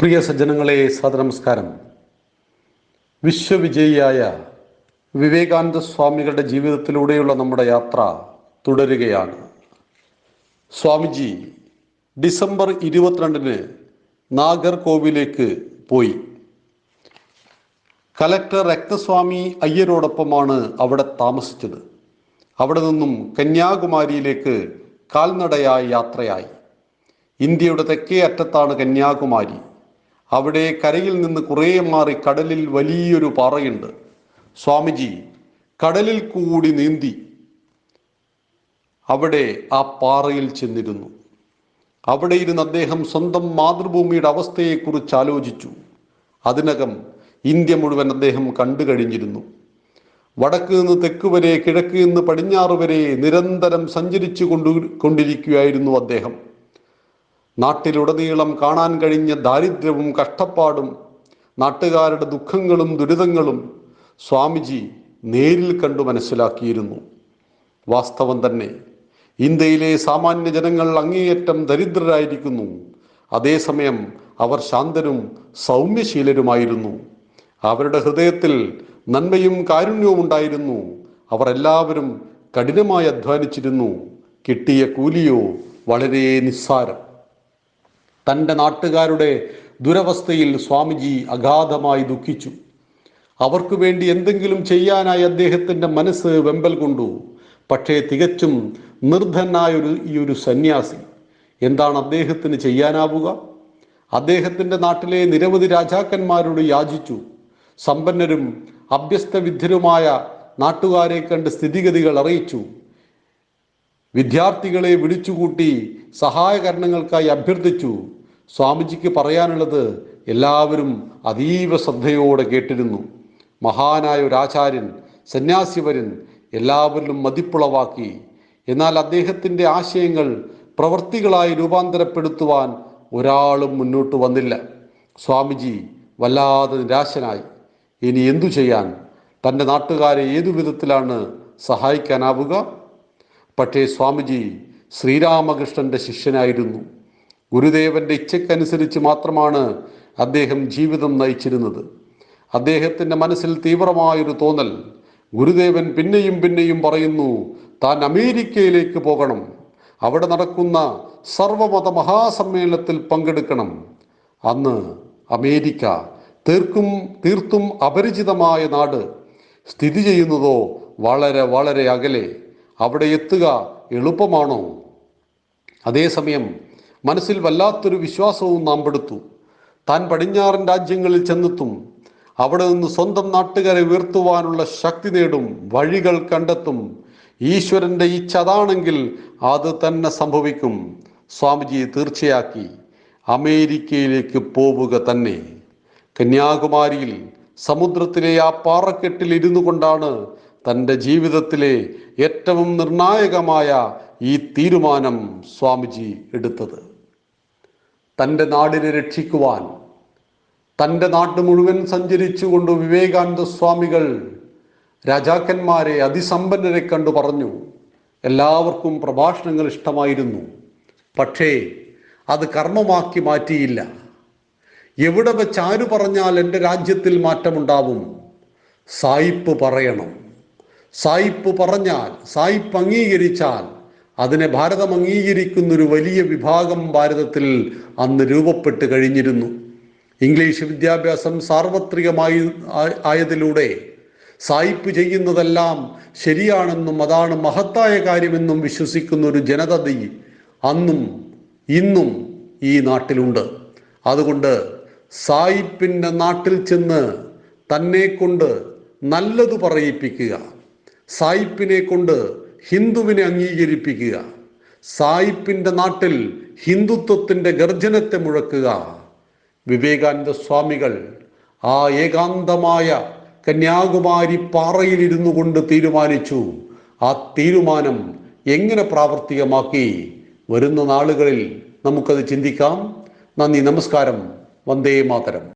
പ്രിയ സജ്ജനങ്ങളെ സദനമസ്കാരം വിശ്വവിജയിയായ വിവേകാനന്ദ സ്വാമികളുടെ ജീവിതത്തിലൂടെയുള്ള നമ്മുടെ യാത്ര തുടരുകയാണ്. സ്വാമിജി ഡിസംബർ ഇരുപത്തിരണ്ടിന് നാഗർകോവിലേക്ക് പോയി. കലക്ടർ രക്തസ്വാമി അയ്യരോടൊപ്പമാണ് അവിടെ താമസിച്ചത്. അവിടെ നിന്നും കന്യാകുമാരിയിലേക്ക് കാൽനടയായി യാത്രയായി. ഇന്ത്യയുടെ തെക്കേ അറ്റത്താണ് കന്യാകുമാരി. അവിടെ കരയിൽ നിന്ന് കുറേ മാറി കടലിൽ വലിയൊരു പാറയുണ്ട്. സ്വാമിജി കടലിൽ കൂടി നീന്തി അവിടെ ആ പാറയിൽ ചെന്നിരുന്നു. അവിടെ ഇരുന്ന് അദ്ദേഹം സ്വന്തം മാതൃഭൂമിയുടെ അവസ്ഥയെക്കുറിച്ച് ആലോചിച്ചു. അതിനകം ഇന്ത്യ മുഴുവൻ അദ്ദേഹം കണ്ടു കഴിഞ്ഞിരുന്നു. വടക്ക് നിന്ന് തെക്ക് വരെ കിഴക്ക് നിന്ന് പടിഞ്ഞാറ് വരെ നിരന്തരം സഞ്ചരിച്ചു കൊണ്ടു കൊണ്ടിരിക്കുകയായിരുന്നു അദ്ദേഹം. നാട്ടിലുടനീളം കാണാൻ കഴിഞ്ഞ ദാരിദ്ര്യവും കഷ്ടപ്പാടും നാട്ടുകാരുടെ ദുഃഖങ്ങളും ദുരിതങ്ങളും സ്വാമിജി നേരിൽ കണ്ടു മനസ്സിലാക്കിയിരുന്നു. വാസ്തവം തന്നെ ഇന്ത്യയിലെ സാമാന്യ ജനങ്ങൾ അങ്ങേയറ്റം ദരിദ്രരായിരിക്കുന്നു. അതേസമയം അവർ ശാന്തരും സൗമ്യശീലരുമായിരുന്നു. അവരുടെ ഹൃദയത്തിൽ നന്മയും കാരുണ്യവും ഉണ്ടായിരുന്നു. അവർ എല്ലാവരും കഠിനമായി അധ്വാനിച്ചിരുന്നു. കിട്ടിയ കൂലിയോ വളരെ നിസ്സാരം. തന്റെ നാട്ടുകാരുടെ ദുരവസ്ഥയിൽ സ്വാമിജി അഗാധമായി ദുഃഖിച്ചു. അവർക്ക് വേണ്ടി എന്തെങ്കിലും ചെയ്യാനായി അദ്ദേഹത്തിന്റെ മനസ്സ് വെമ്പൽ കൊണ്ടു. പക്ഷേ തികച്ചും നിർദ്ധനായൊരു ഈ ഒരു സന്യാസി എന്താണ് അദ്ദേഹത്തിന് ചെയ്യാനാവുക? അദ്ദേഹത്തിന്റെ നാട്ടിലെ നിരവധി രാജാക്കന്മാരോട് യാചിച്ചു. സമ്പന്നരും അഭ്യസ്തവിദ്ധരുമായ നാട്ടുകാരെ കണ്ട് സ്ഥിതിഗതികൾ അറിയിച്ചു. വിദ്യാർത്ഥികളെ വിളിച്ചുകൂട്ടി സഹായകരണങ്ങൾക്കായി അഭ്യർത്ഥിച്ചു. സ്വാമിജിക്ക് പറയാനുള്ളത് എല്ലാവരും അതീവ ശ്രദ്ധയോടെ കേട്ടിരുന്നു. മഹാനായ ഒരു ആചാര്യൻ സന്യാസിവരൻ എല്ലാവരിലും മതിപ്പുളവാക്കി. എന്നാൽ അദ്ദേഹത്തിന്റെ ആശയങ്ങൾ പ്രവൃത്തികളായി രൂപാന്തരപ്പെടുത്തുവാൻ ഒരാളും മുന്നോട്ട് വന്നില്ല. സ്വാമിജി വല്ലാതെ നിരാശനായി. ഇനി എന്തു ചെയ്യാൻ? തന്റെ നാട്ടുകാരെ ഏതു വിധത്തിലാണ് സഹായിക്കാനാവുക? പക്ഷേ സ്വാമിജി ശ്രീരാമകൃഷ്ണന്റെ ശിഷ്യനായിരുന്നു. ഗുരുദേവന്റെ ഇച്ഛയ്ക്കനുസരിച്ച് മാത്രമാണ് അദ്ദേഹം ജീവിതം നയിച്ചിരുന്നത്. അദ്ദേഹത്തിന്റെ മനസ്സിൽ തീവ്രമായൊരു തോന്നൽ. ഗുരുദേവൻ പിന്നെയും പിന്നെയും പറയുന്നു താൻ അമേരിക്കയിലേക്ക് പോകണം. അവിടെ നടക്കുന്ന സർവമത മഹാസമ്മേളനത്തിൽ പങ്കെടുക്കണം. അന്ന് അമേരിക്ക തീർക്കും തീർത്തും അപരിചിതമായ നാട്. സ്ഥിതി ചെയ്യുന്നതോ വളരെ വളരെ അകലെ. അവിടെ എത്തുക എളുപ്പമാണോ? അതേസമയം മനസ്സിൽ വല്ലാത്തൊരു വിശ്വാസവും നാം പെടുത്തു. താൻ പടിഞ്ഞാറൻ രാജ്യങ്ങളിൽ ചെന്നെത്തും. അവിടെ നിന്ന് സ്വന്തം നാട്ടുകാരെ ഉയർത്തുവാനുള്ള ശക്തി നേടും. വഴികൾ കണ്ടെത്തും. ഈശ്വരന്റെ ഇച്ഛ അതാണെങ്കിൽ അത് തന്നെ സംഭവിക്കും. സ്വാമിജി തീർച്ചയാക്കി. അമേരിക്കയിലേക്ക് പോവുക തന്നെ. കന്യാകുമാരിയിൽ സമുദ്രത്തിലെ ആ പാറക്കെട്ടിൽ ഇരുന്നു കൊണ്ടാണ് തന്റെ ജീവിതത്തിലെ ഏറ്റവും നിർണായകമായ ഈ തീരുമാനം സ്വാമിജി എടുത്തത്. തന്റെ നാടിനെ രക്ഷിക്കുവാൻ തന്റെ നാട്ടു മുഴുവൻ സഞ്ചരിച്ചുകൊണ്ട് വിവേകാനന്ദ സ്വാമികൾ രാജാക്കന്മാരെ അതിസമ്പന്നരെ കണ്ടു പറഞ്ഞു. എല്ലാവർക്കും പ്രഭാഷണങ്ങൾ ഇഷ്ടമായിരുന്നു. പക്ഷേ അത് കർമ്മമാക്കി മാറ്റിയില്ല. എവിടെ വെച്ച് ആര് പറഞ്ഞാൽ എന്റെ രാജ്യത്തിൽ മാറ്റമുണ്ടാവും? സായിപ്പ് പറയണം. സായിപ്പ് പറഞ്ഞാൽ സായിപ്പ് അംഗീകരിച്ചാൽ അതിനെ ഭാരതം അംഗീകരിക്കുന്ന ഒരു വലിയ വിഭാഗം ഭാരതത്തിൽ അന്ന് രൂപപ്പെട്ട് കഴിഞ്ഞിരുന്നു. ഇംഗ്ലീഷ് വിദ്യാഭ്യാസം സാർവത്രികമായി ആയതിലൂടെ സായിപ്പ് ചെയ്യുന്നതെല്ലാം ശരിയാണെന്നും അതാണ് മഹത്തായ കാര്യമെന്നും വിശ്വസിക്കുന്ന ഒരു ജനതതി അന്നും ഇന്നും ഈ നാട്ടിലുണ്ട്. അതുകൊണ്ട് സായിപ്പിന്റെ നാട്ടിൽ ചെന്ന് തന്നെ കൊണ്ട് നല്ലത് പറയിപ്പിക്കുക. സായിപ്പിനെ കൊണ്ട് ഹിന്ദുവിനെ അംഗീകരിപ്പിക്കുക. സായിപ്പിന്റെ നാട്ടിൽ ഹിന്ദുത്വത്തിന്റെ ഗർജനത്തെ മുഴക്കുക. വിവേകാനന്ദ സ്വാമികൾ ആ ഏകാന്തമായ കന്യാകുമാരി പാറയിലിരുന്നു കൊണ്ട് തീരുമാനിച്ചു. ആ തീരുമാനം എങ്ങനെ പ്രാവർത്തികമാക്കി? വരുന്ന നാളുകളിൽ നമുക്കത് ചിന്തിക്കാം. നന്ദി നമസ്കാരം. വന്ദേ മാതരം.